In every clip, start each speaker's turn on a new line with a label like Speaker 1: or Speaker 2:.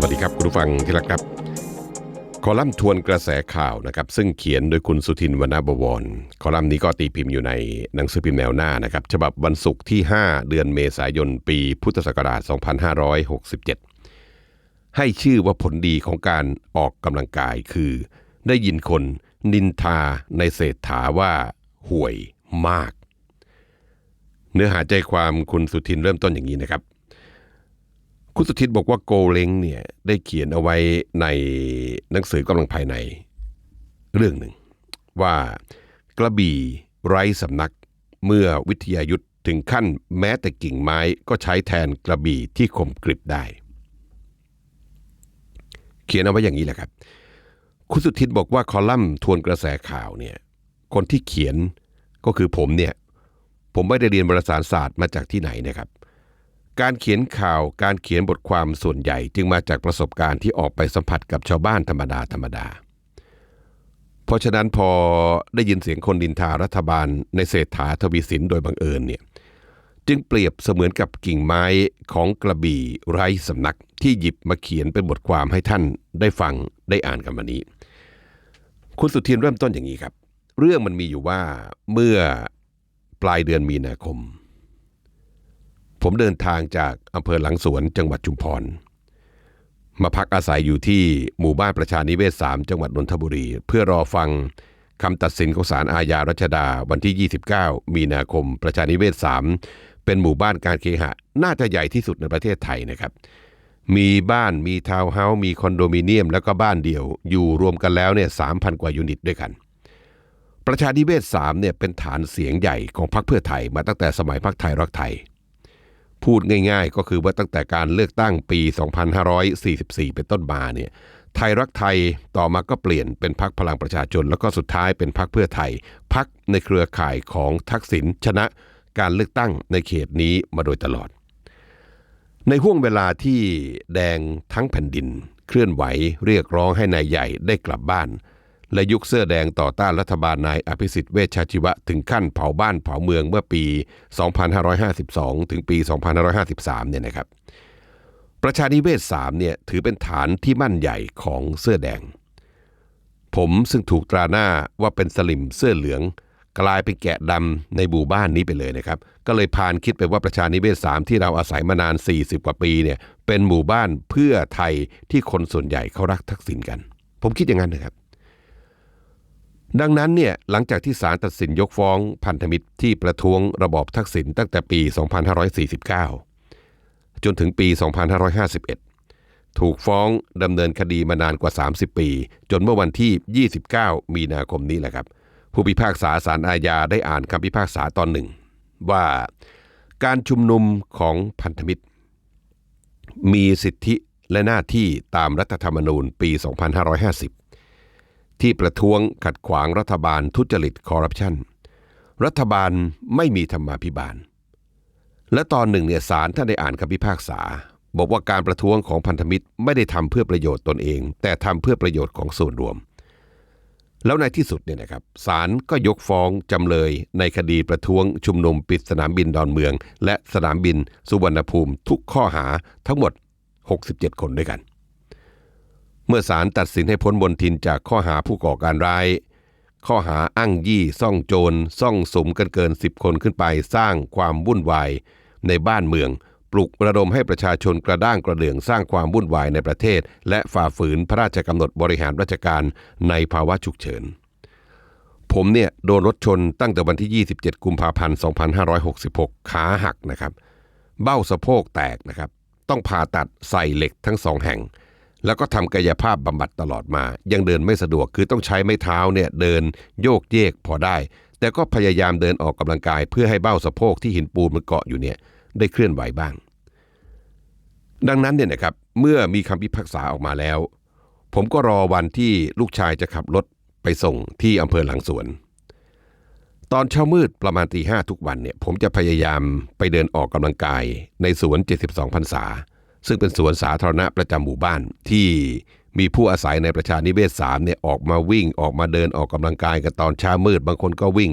Speaker 1: สวัสดีครับ คุณผู้ฟังที่รักครับ คอลัมน์ทวนกระแสข่าวนะครับ ซึ่งเขียนโดยคุณสุทินวรรณบวร คอลัมน์นี้ก็ตีพิมพ์อยู่ในหนังสือพิมพ์แนวหน้านะครับ ฉบับวันศุกร์ที่ 5 เดือนเมษายน ปีพุทธศักราช 2567 ให้ชื่อว่าผลดีของการออกกำลังกายคือ ได้ยินคนนินทาในเศรษฐาว่าห่วยมาก เนื้อหาใจความคุณสุทินเริ่มต้นอย่างนี้นะครับ คุณสุทินบอกว่าโกเล้งเนี่ยได้เขียนเอาไว้ในหนังสือกำลังภายในเรื่องหนึ่ง ว่ากระบี่ไร้สำนักเมื่อวิทยายุทธถึงขั้นแม้แต่กิ่งไม้ก็ใช้แทนกระบี่ที่คมกริบได้ เขียนเอาไว้อย่างนี้แหละครับ คุณสุทินบอกว่าคอลัมน์ทวนกระแสข่าวเนี่ยคนที่เขียนก็คือผมเนี่ยผมไม่ได้เรียนวารสารศาสตร์มาจากที่ไหนนะครับ การเขียนข่าวการเขียนบทความส่วนใหญ่จึงมาจากประสบการณ์ที่ออกไปสัมผัสกับชาวบ้านธรรมดาธรรมดา เพราะฉะนั้นพอได้ยินเสียงคนดินทารัฐบาลในเศรษฐาทวีสินโดยบังเอิญเนี่ยจึงเปรียบเสมือนกับกิ่งไม้ของกระบี่ไร้สำนักที่หยิบมาเขียนเป็นบทความให้ท่านได้ฟังได้อ่านกันวันนี้ คุณสุทินเริ่มต้นอย่างนี้ครับ เรื่องมันมีอยู่ว่าเมื่อปลายเดือนมีนาคม ผมเดินทางจากอำเภอหลังสวนจังหวัดชุมพร มาพักอาศัยอยู่ที่หมู่บ้านประชานิเวศ 3 จังหวัดนนทบุรี เพื่อรอฟังคำตัดสินของศาลอาญารัชดาวันที่ 29 มีนาคม ประชานิเวศ 3 เป็นหมู่บ้านการเคหะ น่าจะใหญ่ที่สุดในประเทศไทยนะครับ มีบ้านมีทาวน์เฮาส์มีคอนโดมิเนียม แล้วก็บ้านเดี่ยวอยู่รวมกันแล้วเนี่ย3,000 กว่ายูนิตด้วยกันประชานิเวศ3เนี่ยเป็นฐานเสียงใหญ่ของพรรคเพื่อไทยมาตั้งแต่สมัยพรรคไทยรักไทย พูดง่ายๆ ก็คือว่าตั้งแต่การเลือกตั้งปี 2544 เป็นต้นมาเนี่ยไทยรักไทยต่อมาก็เปลี่ยนเป็นพรรคพลังประชาชน แล้วก็สุดท้ายเป็นพรรคเพื่อไทยพรรคในเครือข่ายของทักษิณชนะการเลือกตั้งในเขตนี้มาโดยตลอด ในห่วงเวลาที่แดงทั้งแผ่นดิน เคลื่อนไหวเรียกร้องให้นายใหญ่ได้กลับบ้าน และยุคเสื้อแดงต่อต้านรัฐบาลนายอภิสิทธิ์เวชชาชีวะถึงขั้นเผาบ้านเผาเมืองเมื่อปี 2552 ถึงปี 2553 เนี่ยนะครับ ประชานิเวศ3เนี่ยถือเป็นฐานที่มั่นใหญ่ของเสื้อแดง ผมซึ่งถูกตราหน้าว่าเป็นสลิมเสื้อเหลือง กลายเป็นแกะดำในหมู่บ้านนี้ไปเลยนะครับ ก็เลยพานคิดไปว่าประชานิเวศ3ที่เราอาศัยมานาน 40 กว่าปีเนี่ยเป็นหมู่บ้านเพื่อไทยที่คนส่วนใหญ่เขารักทักษิณกัน ผมคิดอย่างนั้นนะครับ ดังนั้นเนี่ยหลังจากที่ศาลตัดสินยกฟ้องพันธมิตรที่ประท้วงระบอบทักษิณตั้งแต่ปี 2549 จนถึงปี 2551 ถูกฟ้องดำเนินคดีมานานกว่า 30 ปี จนเมื่อวันที่ 29 มีนาคมนี้แหละครับ ผู้พิพากษาศาลอาญาได้อ่านคำพิพากษาตอนหนึ่ง ว่าการชุมนุมของพันธมิตร มีสิทธิและหน้าที่ตามรัฐธรรมนูญปี 2550 ที่ประท้วงขัดขวางรัฐบาลทุจริตคอร์รัปชันรัฐบาลไม่มีธรรมาภิบาล และตอนหนึ่งเนี่ยศาลท่านได้อ่านคำพิพากษา บอกว่าการประท้วงของพันธมิตรไม่ได้ทำเพื่อประโยชน์ตนเอง แต่ทำเพื่อประโยชน์ของส่วนรวม แล้วในที่สุดเนี่ยนะครับศาลก็ยกฟ้องจำเลยในคดีประท้วงชุมนุมปิดสนามบินดอนเมือง และสนามบินสุวรรณภูมิทุกข้อหาทั้งหมด 67 คนด้วยกัน เมื่อศาลตัดสินให้พ้นบนทินจากข้อหาผู้ก่อการร้าย ข้อหาอ้างยี่ซ่องโจรซ่องสมกันเกิน 10 คนขึ้นไปสร้างความวุ่นวาย ในบ้านเมือง ปลุกระดมให้ประชาชนกระด้างกระเดื่องสร้างความวุ่นวายในประเทศ และฝ่าฝืนพระราชกำหนดบริหารราชการในภาวะฉุกเฉิน ผมเนี่ยโดนรถชนตั้งแต่วันที่ 27 กุมภาพันธ์ 2566 ขาหักนะครับ เบ้าสะโพกแตกนะครับ ต้องผ่าตัดใส่เหล็กทั้งสองแห่ง แล้วก็ทำกายภาพบำบัดตลอดมา ยังเดินไม่สะดวกคือต้องใช้ไม้เท้าเนี่ยเดินโยกเยกพอได้ แต่ก็พยายามเดินออกกำลังกายเพื่อให้เบ้าสะโพกที่หินปูนมันเกาะอยู่เนี่ยได้เคลื่อนไหวบ้าง ดังนั้นเนี่ยนะครับเมื่อมีคำพิพากษาออกมาแล้ว ผมก็รอวันที่ลูกชายจะขับรถไปส่งที่อำเภอหลังสวน ตอนเช้ามืดประมาณตีห้าทุกวันเนี่ยผมจะพยายามไปเดินออกกำลังกายในสวน 72พรรษา ซึ่งเป็นสวนสาธารณะประจำหมู่บ้านที่มีผู้อาศัยในประชานิเวศสามเนี่ยออกมาวิ่งออกมาเดินออกกำลังกายกันตอนเช้ามืด บางคนก็วิ่ง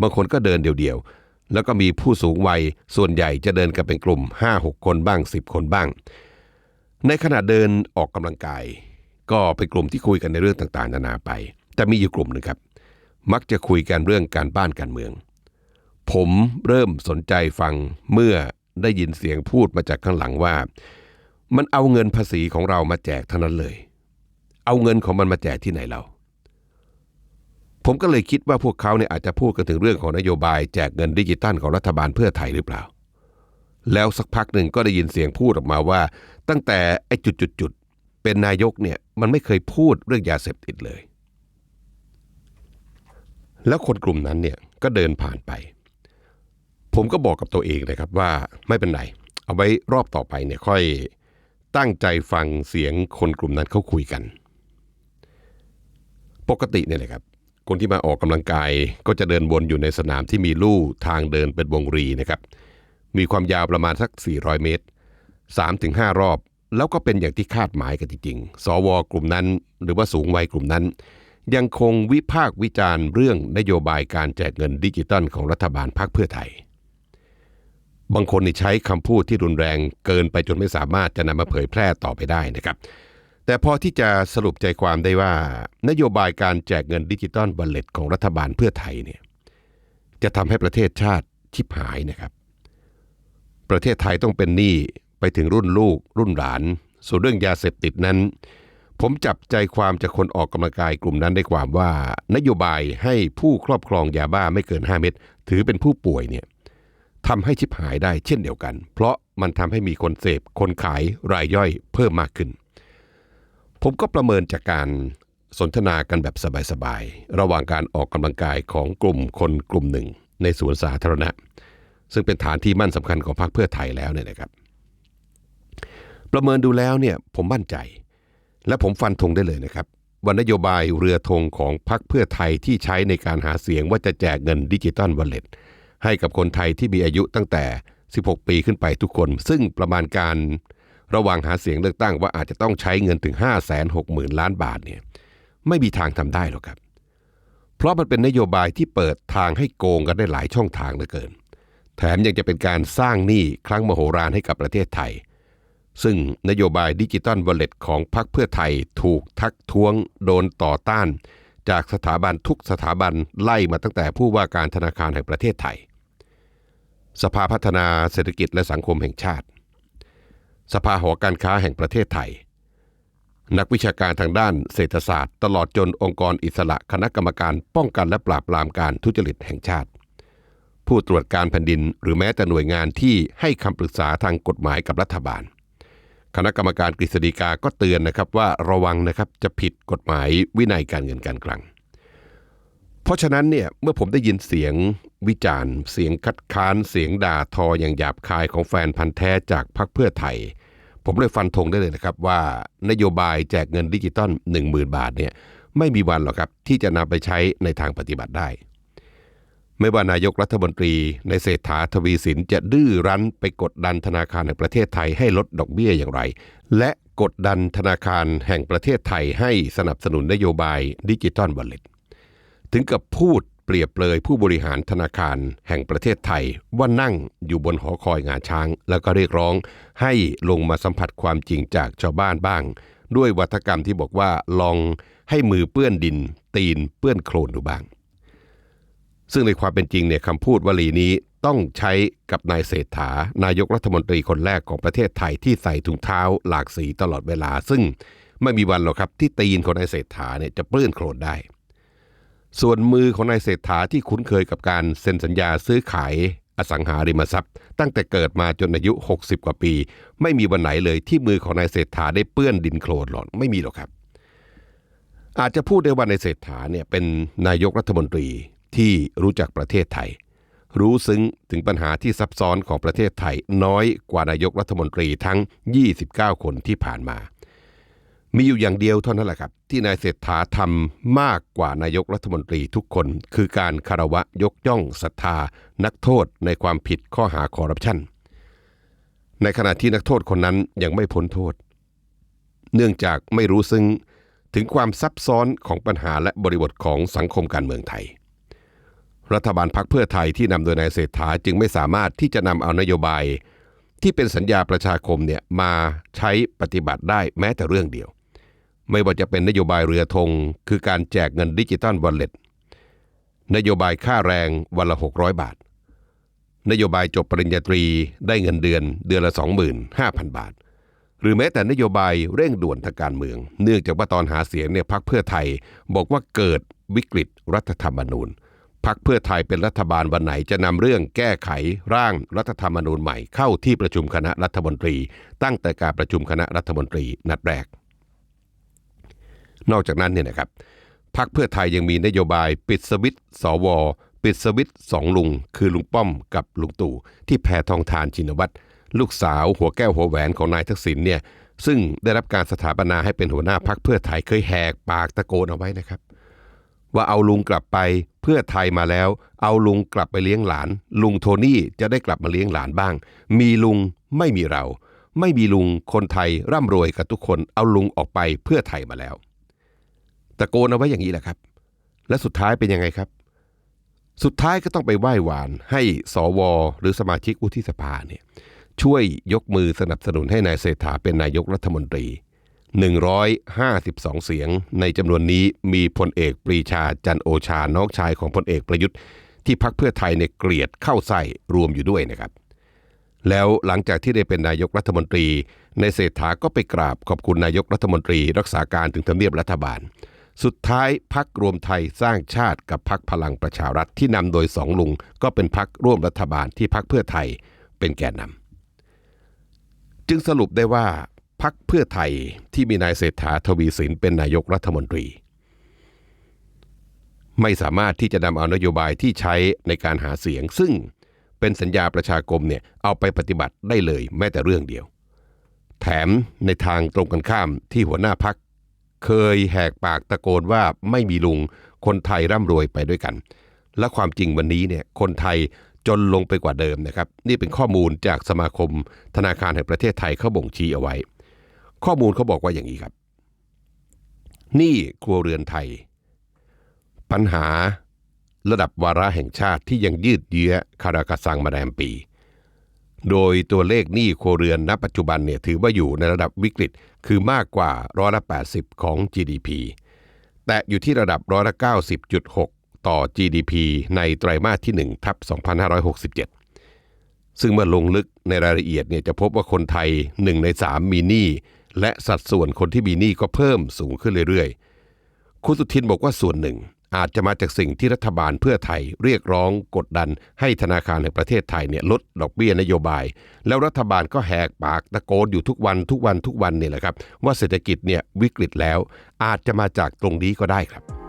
Speaker 1: บางคนก็เดินเดี่ยวๆ แล้วก็มีผู้สูงวัยส่วนใหญ่จะเดินกันเป็นกลุ่ม 5-6 คนบ้าง 10 คนบ้าง ในขณะเดินออกกำลังกาย ก็เป็นกลุ่มที่คุยกันในเรื่องต่างๆ นานาไป แต่มีอยู่กลุ่มหนึ่งครับ มักจะคุยกันเรื่องการบ้านการเมือง ผมเริ่มสนใจฟังเมื่อได้ยินเสียงพูดมาจากข้างหลังว่า มันเอาเงินภาษีของเรามาแจกเท่านั้นเลย เอาเงินของมันมาแจกที่ไหนเรา ผมก็เลยคิดว่าพวกเขาเนี่ยอาจจะพูดกันถึงเรื่องของนโยบายแจกเงินดิจิตัลของรัฐบาลเพื่อไทยหรือเปล่า แล้วสักพักหนึ่งก็ได้ยินเสียงพูดออกมาว่า ตั้งแต่ไอ้จุดๆเป็นนายกเนี่ยมันไม่เคยพูดเรื่องยาเสพติดเลย แล้วคนกลุ่มนั้นเนี่ยก็เดินผ่านไป ผมก็บอกกับตัวเองนะครับว่าไม่เป็นไรเอาไว้รอบต่อไปเนี่ยค่อย ตั้งใจฟังเสียงคนกลุ่มนั้นเขาคุยกัน ปกติเนี่ยนะครับ คนที่มาออกกำลังกายก็จะเดินวนอยู่ในสนามที่มีลู่ทางเดินเป็นวงรีนะครับ มีความยาวประมาณสัก 400 เมตร 3-5 รอบ แล้วก็เป็นอย่างที่คาดหมายกันจริงๆ สวกลุ่มนั้น หรือว่าสูงวัยกลุ่มนั้น ยังคงวิพากษ์วิจารณ์เรื่องนโยบายการแจกเงินดิจิตัลของรัฐบาลพรรคเพื่อไทย บางคนนี่ใช้คำพูดที่รุนแรงเกินไปจนไม่สามารถจะนำมาเผยแพร่ต่อไปได้นะครับ แต่พอที่จะสรุปใจความได้ว่า นโยบายการแจกเงินดิจิตอลบัลเลตของรัฐบาลเพื่อไทยเนี่ยจะทำให้ประเทศชาติชิบหายนะครับ ประเทศไทยต้องเป็นหนี้ไปถึงรุ่นลูก รุ่นหลาน ส่วนเรื่องยาเสพติดนั้น ผมจับใจความจากคนออกกำลังกายกลุ่มนั้นได้ความว่า นโยบายให้ผู้ครอบครองยาบ้าไม่เกิน 5 เม็ดถือเป็นผู้ป่วยเนี่ย ทำให้ชิบหายได้เช่นเดียวกัน เพราะมันทำให้มีคนเสพคนขายรายย่อยเพิ่มมากขึ้น ผมก็ประเมินจากการสนทนากันแบบสบายๆ ระหว่างการออกกำลังกายของกลุ่มคนกลุ่มหนึ่ง ในสวนสาธารณะ ซึ่งเป็นฐานที่มั่นสำคัญของพรรคเพื่อไทยแล้วเนี่ยนะครับ ประเมินดูแล้วเนี่ยผมมั่นใจ และผมฟันธงได้เลยนะครับว่านโยบายเรือธงของพรรคเพื่อไทยที่ใช้ในการหาเสียงว่าจะแจกเงินดิจิตอลวอลเล็ต ให้กับคนไทยที่มีอายุตั้งแต่ 16 ปีขึ้นไปทุกคน ซึ่งประมาณการระหว่างหาเสียงเลือกตั้งว่าอาจจะต้องใช้เงินถึง 5 6 0 0 0 0 ล้านบาทเนี่ยไม่มีทางทำได้หรอกครับ เพราะมันเป็นนโยบายที่เปิดทางให้โกงกันได้หลายช่องทางเหลือเกิน แถมยังจะเป็นการสร้างหนี้ครั้งมโหฬารให้กับประเทศไทย ซึ่งนโยบายดิจิตอลวอลเล็ตของพรรคเพื่อไทยถูกทักท้วง โดนต่อต้าน จากสถาบันทุกสถาบันไล่มาตั้งแต่ผู้ว่าการธนาคารแห่งประเทศไทย สภาพัฒนาเศรษฐกิจและสังคมแห่งชาติ สภาหอการค้าแห่งประเทศไทย นักวิชาการทางด้านเศรษฐศาสตร์ ตลอดจนองค์กรอิสระคณะกรรมการป้องกันและปราบปรามการทุจริตแห่งชาติ ผู้ตรวจการแผ่นดินหรือแม้แต่หน่วยงานที่ให้คำปรึกษาทางกฎหมายกับรัฐบาล คณะกรรมการกฤษฎีกาก็เตือนนะครับว่าระวังนะครับจะผิดกฎหมายวินัยการเงินการคลัง เพราะฉะนั้นเนี่ยเมื่อผมได้ยินเสียงวิจารณ์ เสียงคัดค้านเสียงด่าทออย่างหยาบคายของแฟนพันธ์แท้จากพรรคเพื่อไทย ผมเลยฟันธงได้เลยนะครับว่านโยบายแจกเงินดิจิตอล1 0,000 บาทเนี่ยไม่มีวันหรอกครับที่จะนำไปใช้ในทางปฏิบัติได้ ไม่ว่านายกรัฐมนตรีในเศรษฐาทวีสินจะดื้อรั้นไปกดดันธนาคารแห่งประเทศไทยให้ลดดอกเบี้ยอย่างไร และกดดันธนาคารแห่งประเทศไทยให้สนับสนุนนโยบายดิจิตอลวอลเลต ถึงกับพูดเปรียบเปรยผู้บริหารธนาคารแห่งประเทศไทย ว่านั่งอยู่บนหอคอยงาช้าง แล้วก็เรียกร้องให้ลงมาสัมผัสความจริงจากชาวบ้านบ้าง ด้วยวัฒกรรมที่บอกว่าลองให้มือเปื้อนดิน ตีนเปื้อนโคลนดูบ้าง ซึ่งในความเป็นจริงเนี่ยคำพูดวลีนี้ต้องใช้กับนายเศรษฐานายกรัฐมนตรีคนแรกของประเทศไทยที่ใส่ถุงเท้าหลากสีตลอดเวลา ซึ่งไม่มีวันหรอกครับที่ตีนของนายเศรษฐาเนี่ยจะเปื้อนโคลนได้ ส่วนมือของนายเศรษฐาที่คุ้นเคยกับการเซ็นสัญญาซื้อขายอสังหาริมทรัพย์ ตั้งแต่เกิดมาจนอายุ 60 กว่าปี ไม่มีวันไหนเลยที่มือของนายเศรษฐาได้เปื้อนดินโคลนหรอกไม่มีหรอกครับ อาจจะพูดได้ว่านายเศรษฐาเนี่ยเป็นนายกรัฐมนตรีที่รู้จักประเทศไทย รู้ซึ้งถึงปัญหาที่ซับซ้อนของประเทศไทยน้อยกว่านายกรัฐมนตรีทั้ง 29 คนที่ผ่านมา มีอยู่อย่างเดียวเท่านั้นแหละครับ ที่นายเศรษฐาทำมากกว่านายกรัฐมนตรีทุกคน คือการคารวะยกย่องศรัทธา นักโทษในความผิดข้อหาคอร์รัปชันในขณะที่นักโทษคนนั้นยังไม่พ้นโทษ เนื่องจากไม่รู้ซึ้งถึงความซับซ้อนของปัญหาและบริบทของสังคมการเมืองไทย รัฐบาลพักเพื่อไทยที่นำโดยนายเศรษฐาจึงไม่สามารถที่จะนำเอานโยบาย ที่เป็นสัญญาประชาคมเนี่ยมาใช้ปฏิบัติได้แม้แต่เรื่องเดียว ไม่ว่าจะเป็นนโยบายเรือธงคือการแจกเงินดิจิตอลวอลเล็ตนโยบายค่าแรงวันละ 600 บาท นโยบายจบปริญญาตรีได้เงินเดือนเดือนละ 25,000 บาท หรือแม้แต่นโยบายเร่งด่วนทางการเมือง เนื่องจากว่าตอนหาเสียงเนี่ยพักเพื่อไทยบอกว่าเกิดวิกฤตรัฐธรรมนูญพักเพื่อไทยเป็นรัฐบาลวันไหนจะนำเรื่องแก้ไขร่างรัฐธรรมนูญใหม่เข้าที่ประชุมคณะรัฐมนตรี ตั้งแต่การประชุมคณะรัฐมนตรีนัดแรก นอกจากนั้นเนี่ยนะครับพักเพื่อไทยยังมีนโยบายปิดสวิตช์สวปิดสวิตสองลุง คือลุงป้อมกับลุงตู่ที่แพทองทานชินวัตรลูกสาวหัวแก้วหัวแหวนของนายทักษิณเนี่ยซึ่งได้รับการสถาปนาให้เป็นหัวหน้าพักเพื่อไทยเคยแหกปากตะโกนเอาไว้นะครับ ว่าเอาลุงกลับไปเพื่อไทยมาแล้ว เอาลุงกลับไปเลี้ยงหลาน ลุงโทนี่จะได้กลับมาเลี้ยงหลานบ้าง มีลุงไม่มีเรา ไม่มีลุงคนไทยร่ำรวยกับทุกคนเอาลุงออกไปเพื่อไทยมาแล้ว ตะโกนเอาไว้อย่างนี้แหละครับ และสุดท้ายเป็นยังไงครับ สุดท้ายก็ต้องไปไหว้หวานให้สวหรือสมาชิกวุฒิสภาเนี่ยช่วยยกมือสนับสนุนให้นายเศรษฐาเป็นนายกรัฐมนตรี 152 เสียง ในจำนวนนี้มีพลเอกปรีชาจันโอชาน้องชายของพลเอกประยุทธ์ที่พักเพื่อไทยเนี่ยเกลียดเข้าใส่รวมอยู่ด้วยนะครับ แล้วหลังจากที่ได้เป็นนายกรัฐมนตรี ในเศรษฐาก็ไปกราบขอบคุณนายกรัฐมนตรี รักษาการถึงทำเนียบรัฐบาล สุดท้ายพักรวมไทยสร้างชาติกับพักพลังประชารัฐที่นำโดยสองลุง ก็เป็นพักร่วมรัฐบาลที่พักเพื่อไทยเป็นแกนนำจึงสรุปได้ว่าพักเพื่อไทยที่มีนายเศรษฐาทวีสินเป็นนายกรัฐมนตรี ไม่สามารถที่จะนำเอานโยบายที่ใช้ในการหาเสียง ซึ่งเป็นสัญญาประชาคมเนี่ยเอาไปปฏิบัติได้เลยแม้แต่เรื่องเดียว แถมในทางตรงกันข้ามที่หัวหน้าพัก เคยแหกปากตะโกนว่าไม่มีลุง คนไทยร่ำรวยไปด้วยกัน และความจริงวันนี้เนี่ยคนไทยจนลงไปกว่าเดิมนะครับ นี่เป็นข้อมูลจากสมาคมธนาคารแห่งประเทศไทยเขาบ่งชี้เอาไว้ ข้อมูลเขาบอกว่าอย่างนี้ครับ นี่ครัวเรือนไทย ปัญหาระดับวาระแห่งชาติที่ยังยืดเยื้อคารากะซังมาแรมปี โดยตัวเลขหนี้ครัวเรือนณปัจจุบันเนี่ยถือว่าอยู่ในระดับวิกฤต คือมากกว่าร้อยละ 80 ของ GDP แต่อยู่ที่ระดับร้อยละ 90.6 ต่อ GDP ในไตรมาสที่ 1 ทับ 2567 ซึ่งเมื่อลงลึกในรายละเอียดเนี่ยจะพบว่าคนไทย 1 ใน 3 มีหนี้และสัดส่วนคนที่มีหนี้ก็เพิ่มสูงขึ้นเรื่อยๆ คุณสุทินบอกว่าส่วนหนึ่งอาจจะมาจากสิ่งที่รัฐบาลเพื่อไทยเรียกร้องกดดันให้ธนาคารแห่งประเทศไทยเนี่ยลดดอกเบี้ยนโยบาย แล้วรัฐบาลก็แหกปากตะโกนอยู่ทุกวันทุกวันทุกวันเนี่ยแหละครับ ว่าเศรษฐกิจเนี่ยวิกฤตแล้ว อาจจะมาจากตรงนี้ก็ได้ครับ